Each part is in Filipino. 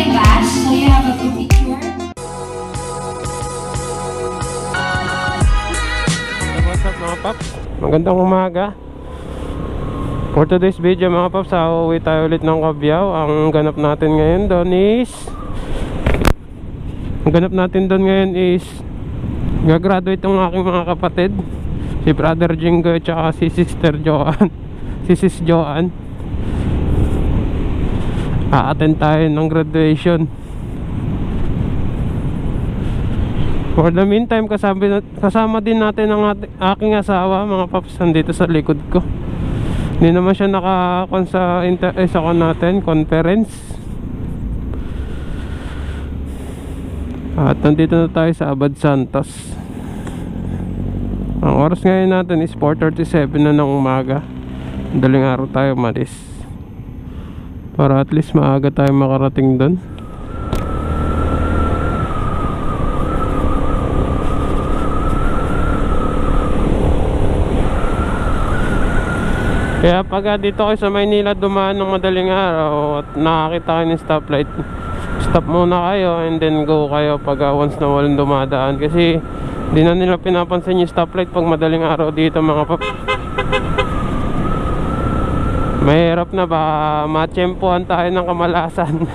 my glass so you have a good picture. What's up mga paps? Magandang umaga. For today's video mga paps Uuwi tayo ulit ng Cabiao Ang ganap natin ngayon doon is Ang ganap natin doon ngayon is Gagraduate ang aking mga kapatid. Si brother Jingo at si sister Joanne. Si sis Joanne A-attend tayo ng graduation For the meantime, kasama, kasama din natin ang aking asawa, mga paps, nandito sa likod ko. Hindi naman siya nakakon sa, eh, sa natin, conference. At nandito na tayo sa Abad Santos. Ang oras ngayon natin is 4.37 na ng umaga. Daling araw tayo malis. Para at least maaga tayo makarating doon. Kaya pag dito kayo sa Maynila dumaan ng madaling araw at nakakita kayo ng stoplight, stop muna kayo and then go kayo pag ah, once na walang dumadaan. Kasi di na nila pinapansin yung stoplight pag madaling araw dito mga pap. Mahirap na ba matsyempohan tayo ng kamalasan.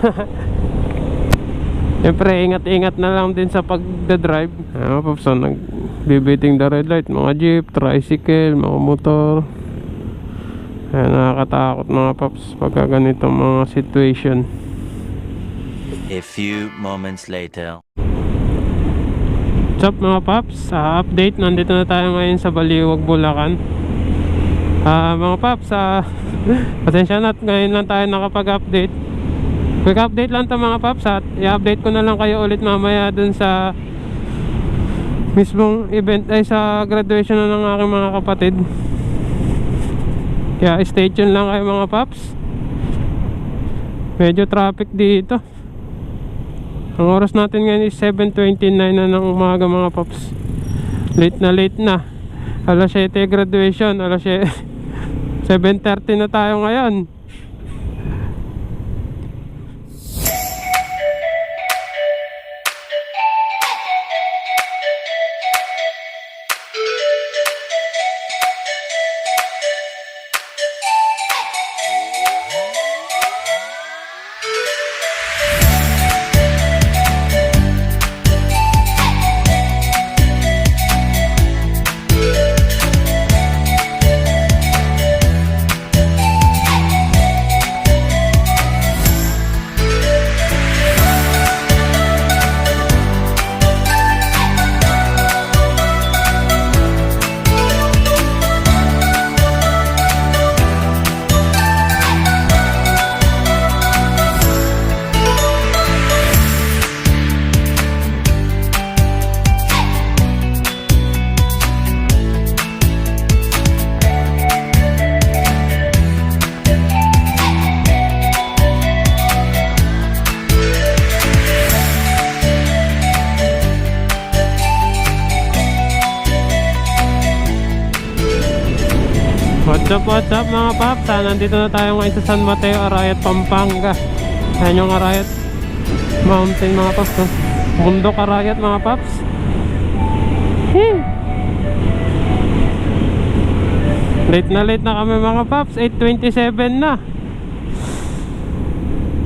Siyempre, ingat-ingat na lang din sa pagdadrive. Ano pa so, nagbibiting the red light, mga jeep, tricycle, mga motor. Kaya nakakatakot mga paps pagka ganitong mga situation. A few moments later. What's up mga paps? Sa update, nandito na tayo ngayon sa Baliwag, Bulacan. Ah, mga paps, ah, pasensya na ngayon lang tayo nakapag-update. Quick update lang to mga paps at i-update ko na lang kayo ulit mamaya dun sa mismong event ay sa graduation na ng aking mga kapatid. Kaya stay tuned lang kayo mga paps. Medyo traffic dito. Ang oras natin ngayon is 7.29 na ng umaga mga paps. Late na late na. Alas 7 graduation. Alas 7. 7.30 na tayo ngayon. What's up, what's up mga paps? Ah, nandito na tayo ngayon sa San Mateo, Arayat, Pampanga. Ayan yung Arayat Mountain mga paps. Bundok Arayat mga paps. Hey! Late na late na kami mga paps. 8.27 na.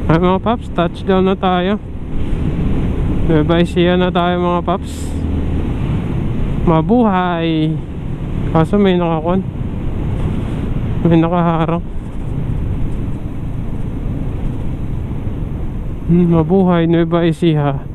Ay mga paps, touchdown na tayo. Nueva Ecija na tayo mga paps. Mabuhay. Kaso may nakakuan. May nakaharang. Hmm, mabuhay, Nueva Ecija.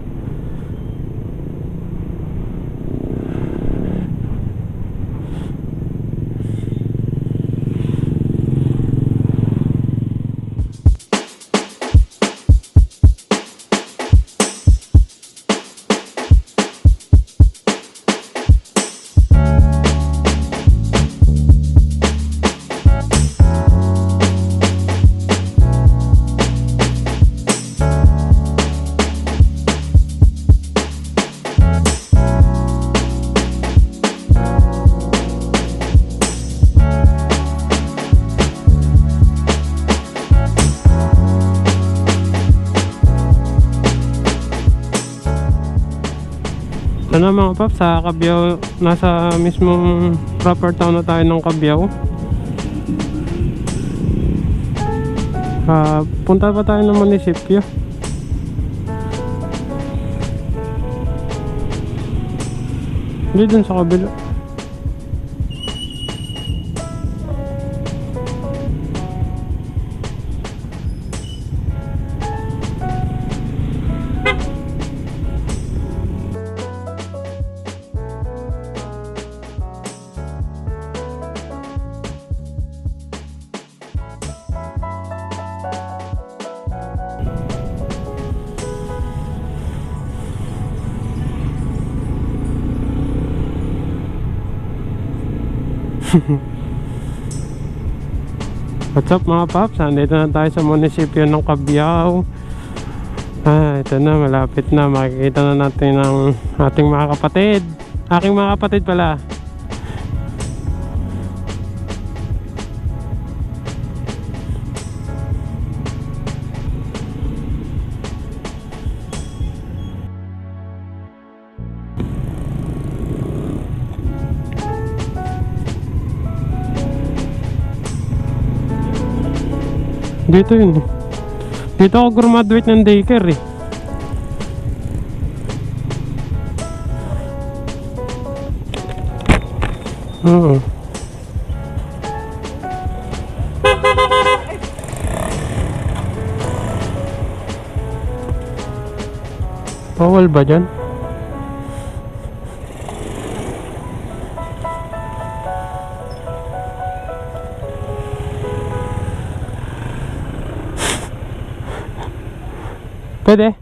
Na mga paps, sa Cabiao, nasa mismong proper town na tayo ng Cabiao. Ah, punta pa tayo ng munisipyo. Hindi dun sa kabila. What's up mga paps? Nandito na tayo sa munisipyo ng Cabiao. Ah, ito na, malapit na. Makikita na natin ang ating mga kapatid. Aking mga kapatid pala. Dito yun. Dito ako graduate ng daycare eh. Oo. Bawal ba dyan? Pwede.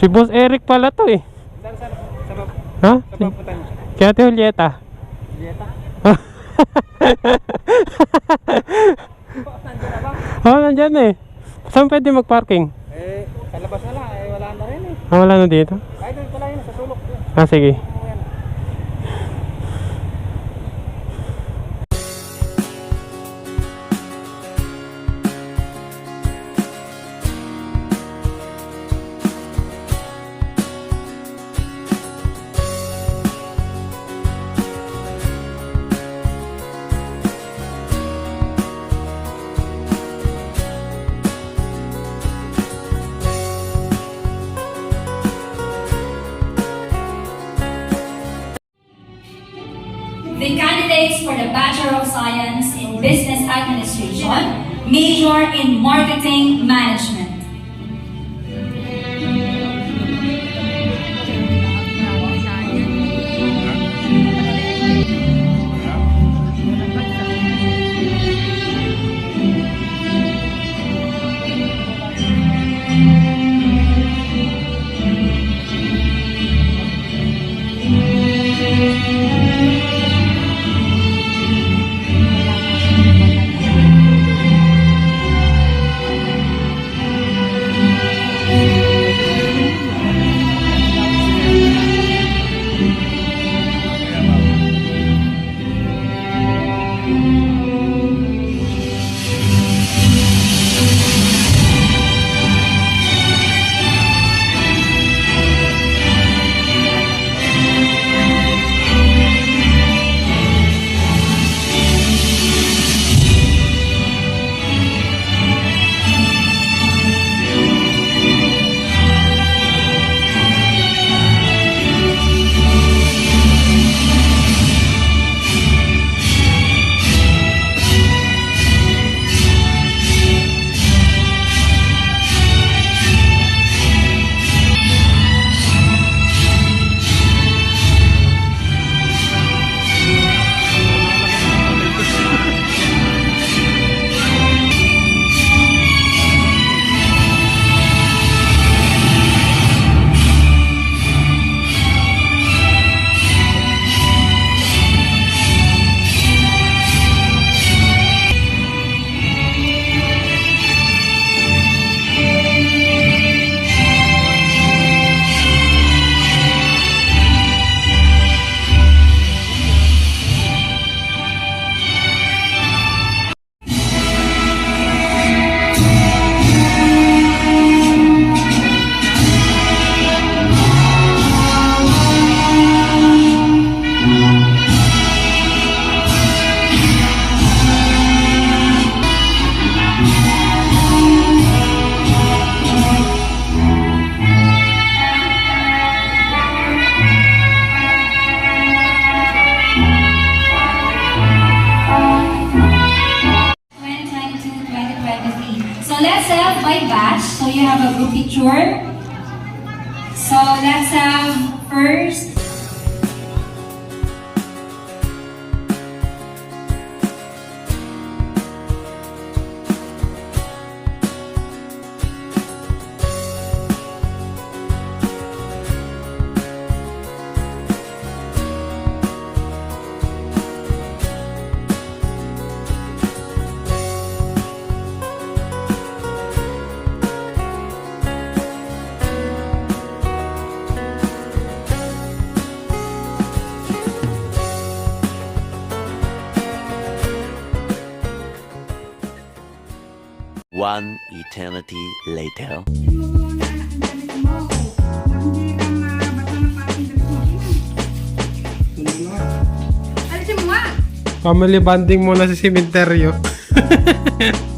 Si Boss Eric pala to eh. Saan? Saan ba? Ha? Saan ba punta niyo? Kaya Ate Julieta. Julieta? Oo, nandyan eh. Saan pwede mag-parking? Eh, sa labas na lang. Eh, wala na rin eh. Ah, wala na dito? Ay, doon pala yun. Sa sulok. Ah, sige. Bachelor of Science in Business Administration, major in Marketing Management. Have a group picture? So let's have first One eternity later. Family bonding muna sa simenteryo.